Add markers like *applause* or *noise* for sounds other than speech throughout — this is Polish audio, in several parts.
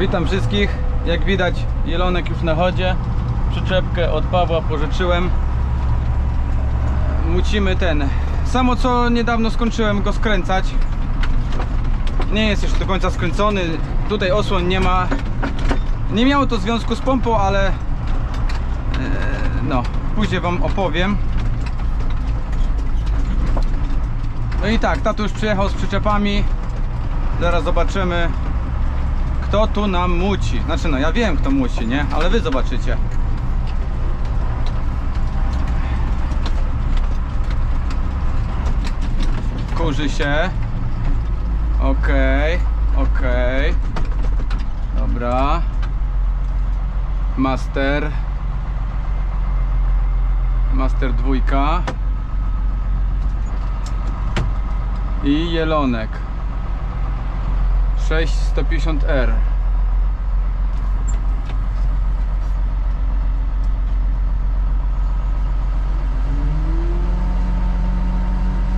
Witam wszystkich. Jak widać, jelonek już na chodzie. Przyczepkę od Pawła pożyczyłem. Mucimy ten. Samo co niedawno skończyłem go skręcać. Nie jest jeszcze do końca skręcony. Tutaj osłon nie ma. Nie miało to związku z pompą, ale e, no, później wam opowiem. No i tak, tato już przyjechał z przyczepami. Zaraz zobaczymy kto tu nam muci. Znaczy no ja wiem kto muci, nie? Ale wy zobaczycie. Kurzy się. Okej, okej. Dobra. Master. Master dwójka. I jelonek. 6150R.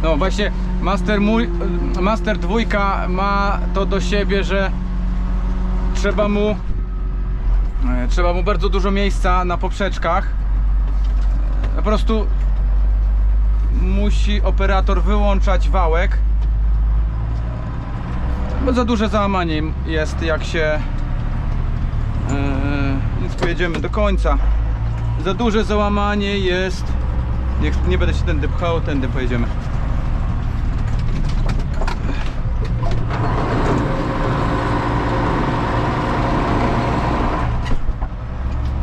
No właśnie Master mój, Master dwójka ma to do siebie, że trzeba mu e, trzeba mu bardzo dużo miejsca na poprzeczkach. Po prostu musi operator wyłączać wałek bo za duże załamanie jest jak się yy, więc pojedziemy do końca. Za duże załamanie jest nie, nie będę się tędy pchał, tędy pojedziemy.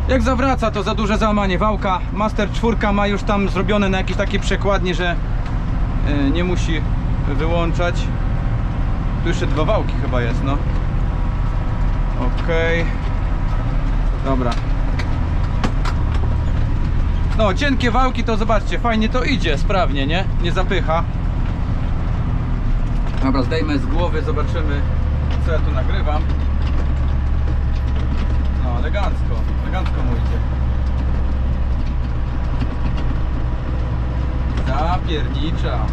Jak zawraca to za duże załamanie. Wałka Master 4 ma już tam zrobione na jakiejś takiej przekładni, że yy, nie musi wyłączać tu jeszcze dwa wałki chyba jest, no. Okej. Dobra. No, cienkie wałki to zobaczcie, fajnie to idzie, sprawnie, nie? Nie zapycha. Dobra, zdejmę z głowy, zobaczymy co ja tu nagrywam. No, elegancko, elegancko mu idzie. Zapiernicza.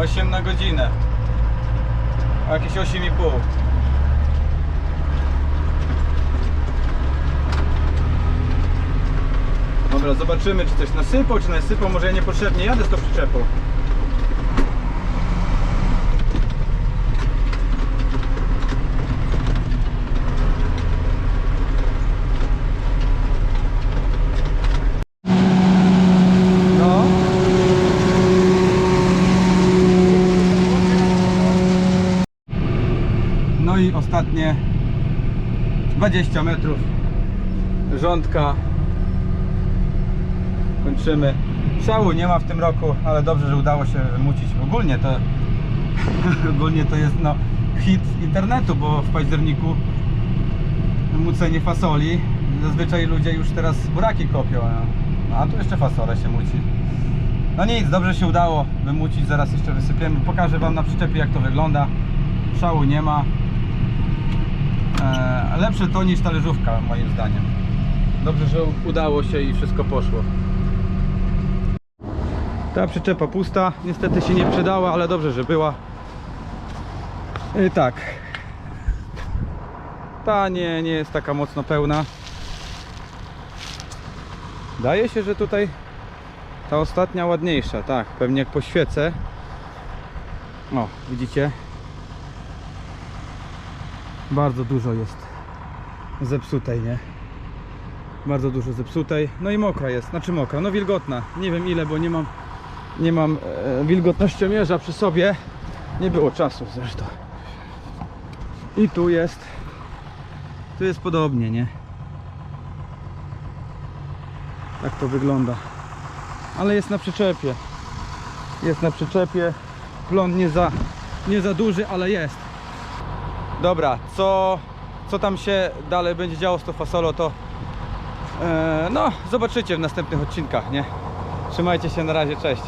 Osiem na godzinę. A Jakieś 8,5. Dobra, zobaczymy czy coś nasypał, czy nasypał. Może ja niepotrzebnie jadę z tą przyczepą. No. No i ostatnie 20 metrów rządka. Kończymy. Szału nie ma w tym roku, ale dobrze, że udało się wymucić. Ogólnie to *laughs* ogólnie to jest no, hit internetu, bo w październiku mucenie fasoli. Zazwyczaj ludzie już teraz buraki kopią, a, a tu jeszcze fasole się muci. No nic, dobrze się udało wymucić, zaraz jeszcze wysypiemy. Pokażę Wam na przyczepie jak to wygląda. Szału nie ma. Eee, lepsze to niż talerzówka moim zdaniem. Dobrze, że udało się i wszystko poszło. Ta przyczepa pusta, niestety się nie przydała, ale dobrze, że była. I tak. Ta nie, nie jest taka mocno pełna. Daje się, że tutaj ta ostatnia ładniejsza, tak, pewnie jak poświecę. O, widzicie? Bardzo dużo jest zepsutej, nie? Bardzo dużo zepsutej. No i mokra jest, znaczy mokra, no wilgotna. Nie wiem ile, bo nie mam nie mam e, wilgotnościomierza przy sobie. Nie było czasu zresztą. I tu jest tu jest podobnie, nie? Tak to wygląda. Ale jest na przyczepie. Jest na przyczepie. Plon nie za, nie za duży, ale jest. Dobra, co, co tam się dalej będzie działo z to e, no zobaczycie w następnych odcinkach, nie? Trzymajcie się, na razie, cześć.